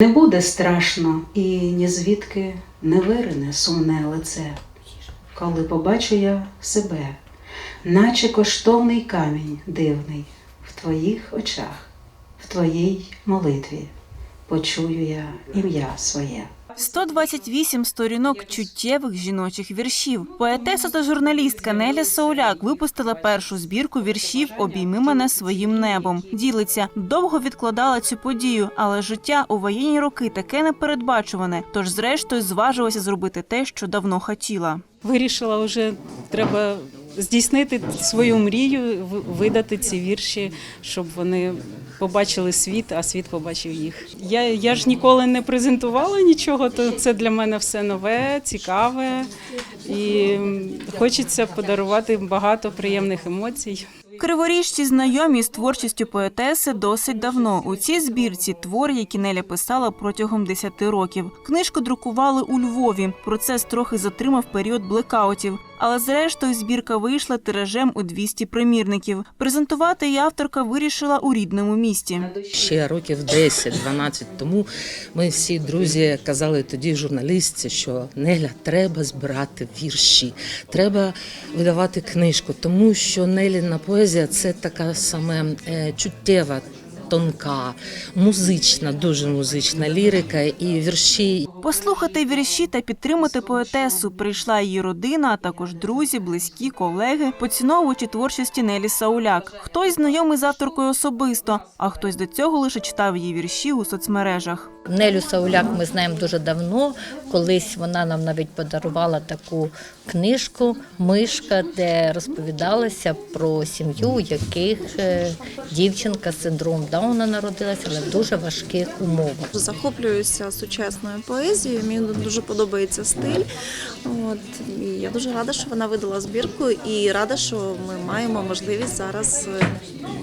Не буде страшно і ні звідки не вирине сумне лице, коли побачу я себе, наче коштовний камінь дивний в твоїх очах, в твоїй молитві почую я ім'я своє. 128 сторінок чуттєвих жіночих віршів. Поетеса та журналістка Неля Сауляк випустила першу збірку віршів Обійми мене своїм небом. Ділиться довго відкладала цю подію, але життя у воєнні роки таке непередбачуване. Тож, зрештою, зважилася зробити те, що давно хотіла. Вирішила вже треба здійснити свою мрію, видати ці вірші, щоб вони побачили світ, а світ побачив їх. Я, я ж ніколи не презентувала нічого, то це для мене все нове, цікаве і хочеться подарувати багато приємних емоцій. Криворіжці знайомі з творчістю поетеси досить давно. У цій збірці твори, які Неля писала протягом 10 років. Книжку друкували у Львові. Процес трохи затримав період блекаутів. Але зрештою збірка вийшла тиражем у 200 примірників. Презентувати її авторка вирішила у рідному місті. Ще років 10-12 тому ми всі друзі казали тоді журналістці, що Неля треба збирати вірші, треба видавати книжку, тому що Неліна поезія це така саме е, чуттєва. Тонка, музична, дуже музична лірика і вірші Послухати вірші та підтримати поетесу прийшла її родина, а також друзі, близькі, колеги, поціновувачі творчості Нелі Сауляк. Хтось знайомий з авторкою особисто, а хтось до цього лише читав її вірші у соцмережах. Нелю Сауляк ми знаємо дуже давно. Колись вона нам навіть подарувала таку книжку Мишка, де розповідалася про сім'ю, у яких е, дівчинка з синдромом Дауна народилася, але в дуже важких умовах. захоплююся сучасною поезією. Мені дуже подобається стиль. От і я дуже рада, що вона видала збірку, і рада, що ми маємо можливість зараз е,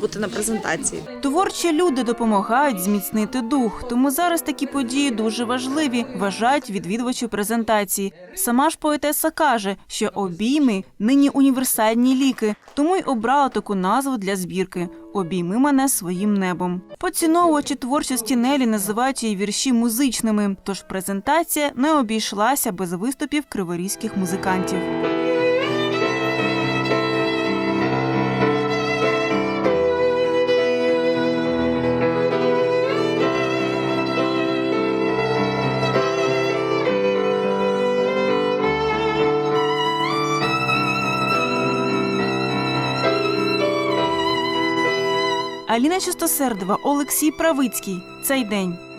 бути на презентації. Творчі люди допомагають зміцнити дух, тому зараз такі події дуже важливі, вважають відвідувачі презентації. Сама ж поетеса каже, що обійми нині універсальні ліки, тому й обрала таку назву для збірки Обійми мене своїм небом. Поціновувачі творчості Нелі називають її вірші музичними, тож презентація не обійшлася без виступів криворізьких музикантів. Аліна Чистосердова, Олексій Правицький. Цей день.